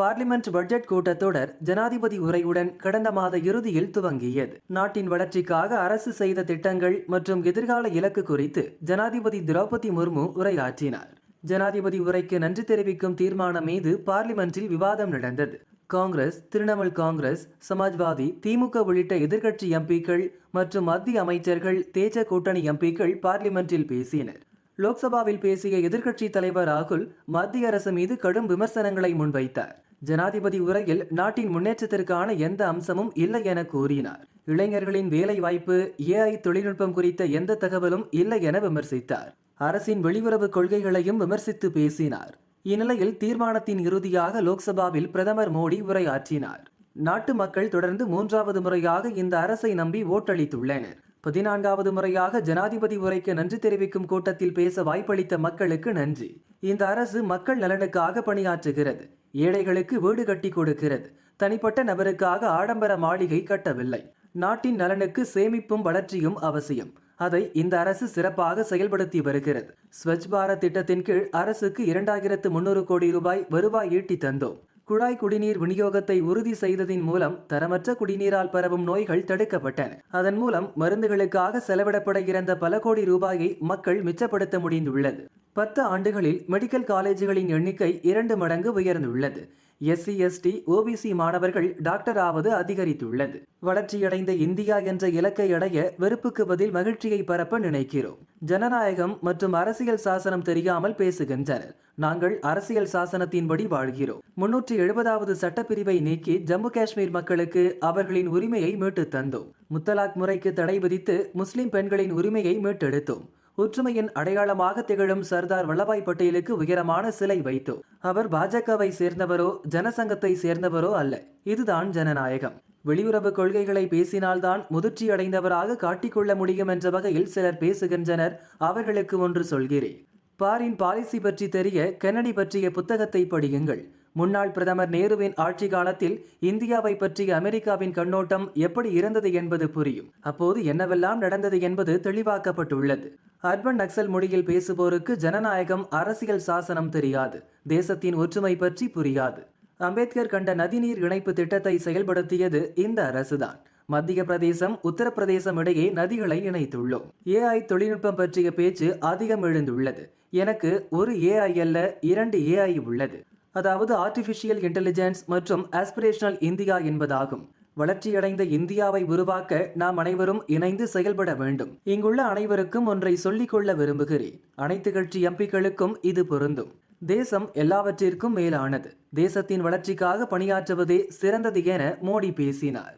Parliament budget கூட்டத்தொடர் ஜனாதிபதி உரையுடன் கடந்த மாத இறுதியில் துவங்கியது. நாட்டின் வளர்ச்சிக்காக அரசு செய்த திட்டங்கள் மற்றும் எதிர்கால இலக்கு குறித்து ஜனாதிபதி திரௌபதி முர்மு உரையாற்றினார். ஜனாதிபதி உரைக்கு நன்றி தெரிவிக்கும் தீர்மானம் மீது பார்லிமென்ட்டில் விவாதம் நடந்தது. காங்கிரஸ் திரிணாமுல் காங்கிரஸ் சமாஜ்வாதி திமுக உள்ளிட்ட எதிர்க்கட்சி எம்பிக்கள் மற்றும் மத்திய அமைச்சர்கள் தேஜ கூட்டணி எம்பிக்கள் பார்லிமென்ட்டில் பேசினர். லோக்சபாவில் பேசிய எதிர்க்கட்சி தலைவர் ராகுல் மத்திய அரசு மீது கடும் விமர்சனங்களை முன்வைத்தார். ஜனாதிபதி உரையில் நாட்டின் முன்னேற்றத்திற்கான எந்த அம்சமும் இல்லை என கூறினார். இளைஞர்களின் வேலை வாய்ப்பு ஏஐ தொழில்நுட்பம் குறித்த எந்த தகவலும் இல்லை என விமர்சித்தார். அரசின் வெளியுறவு கொள்கைகளையும் விமர்சித்து பேசினார். இந்நிலையில் தீர்மானத்தின் இறுதியாக லோக்சபாவில் பிரதமர் மோடி உரையாற்றினார். நாட்டு மக்கள் தொடர்ந்து மூன்றாவது முறையாக இந்த அரசை நம்பி ஓட்டளித்துள்ளனர். பதினான்காவது முறையாக ஜனாதிபதி உரைக்கு நன்றி தெரிவிக்கும் கூட்டத்தில் பேச வாய்ப்பளித்த மக்களுக்கு நன்றி. இந்த அரசு மக்கள் நலனுக்காக பணியாற்றுகிறது. ஏழைகளுக்கு வீடு கட்டி கொடுக்கிறது. தனிப்பட்ட நபருக்காக ஆடம்பர மாளிகை கட்டவில்லை. நாட்டின் நலனுக்கு சேமிப்பும் வளர்ச்சியும் அவசியம். அதை இந்த அரசு சிறப்பாக செயல்படுத்தி வருகிறது. ஸ்வச் பாரத் திட்டத்தின் கீழ் அரசுக்கு இரண்டாயிரத்து முன்னூறு கோடி ரூபாய் வருவாய் ஈட்டி தந்தோம். குழாய் குடிநீர் விநியோகத்தை உறுதி செய்ததின் மூலம் தரமற்ற குடிநீரால் பரவும் நோய்கள் தடுக்கப்பட்டன. அதன் மூலம் மருந்துகளுக்காக செலவிடப்பட இருந்த பல கோடி ரூபாயை மக்கள் மிச்சப்படுத்த முடிந்துள்ளது. பத்து ஆண்டுகளில் மெடிக்கல் காலேஜுகளின் எண்ணிக்கை இரண்டு மடங்கு உயர்ந்துள்ளது. எஸ்சி எஸ்டி ஓபிசி மாணவர்கள் டாக்டர் ஆவது அதிகரித்துள்ளது. வளர்ச்சியடைந்த இந்தியா என்ற இலக்கை அடைய வெறுப்புக்கு பதில் மகிழ்ச்சியை பரப்ப நினைக்கிறோம். ஜனநாயகம் மற்றும் அரசியல் சாசனம் தெரியாமல் பேசுகின்றனர். நாங்கள் அரசியல் சாசனத்தின்படி வாழ்கிறோம். முன்னூற்றி எழுபதாவது சட்டப்பிரிவை நீக்கி ஜம்மு காஷ்மீர் மக்களுக்கு அவர்களின் உரிமையை மீட்டு தந்தோம். முத்தலாக் முறைக்கு தடை விதித்து முஸ்லிம் பெண்களின் உரிமையை மீட்டெடுத்தோம். ஒற்றுமையின் அடையாளமாக திகழும் சர்தார் வல்லபாய் பட்டேலுக்கு உயரமான சிலை வைத்து அவர் பாஜகவை சேர்ந்தவரோ ஜனசங்கத்தை சேர்ந்தவரோ அல்ல. இதுதான் ஜனநாயகம். வெளியுறவு கொள்கைகளை பேசினால்தான் முதிர்ச்சி அடைந்தவராக காட்டிக்கொள்ள முடியும் என்ற வகையில் சிலர் பேசுகின்றனர். அவர்களுக்கு ஒன்று சொல்கிறேன். பாரின் பாலிசி பற்றி தெரிய கென்னடி பற்றிய புத்தகத்தை படியுங்கள். முன்னாள் பிரதமர் நேருவின் ஆட்சி காலத்தில் இந்தியாவை பற்றிய அமெரிக்காவின் கண்ணோட்டம் எப்படி இருந்தது என்பது புரியும். அப்போது என்னவெல்லாம் நடந்தது என்பது தெளிவாக்கப்பட்டுள்ளது. அர்பன் நக்சல் மொழியில் பேசுவோருக்கு ஜனநாயகம் அரசியல் சாசனம் தெரியாது. தேசத்தின் ஒற்றுமை பற்றி புரியாது. அம்பேத்கர் கண்ட நதிநீர் இணைப்பு திட்டத்தை செயல்படுத்தியது இந்த அரசுதான். மத்திய பிரதேசம் உத்தரப்பிரதேசம் இடையே நதிகளை இணைத்துள்ளோம். ஏஐ தொழில்நுட்பம் பற்றிய பேச்சு அதிகம் எழுந்துள்ளது. எனக்கு ஒரு ஏஐ அல்ல இரண்டு ஏஐ உள்ளது. அதாவது ஆர்டிஃபிஷியல் இன்டெலிஜென்ஸ் மற்றும் ஆஸ்பிரேஷனல் இந்தியா என்பதாகும். வளர்ச்சியடைந்த இந்தியாவை உருவாக்க நாம் அனைவரும் இணைந்து செயல்பட வேண்டும். இங்குள்ள அனைவருக்கும் ஒன்றை சொல்லிக்கொள்ள விரும்புகிறேன். அனைத்து கட்சி எம்பிக்களுக்கும் இது பொருந்தும். தேசம் எல்லாவற்றிற்கும் மேலானது. தேசத்தின் வளர்ச்சிக்காக பணியாற்றுவதே சிறந்தது என மோடி பேசினார்.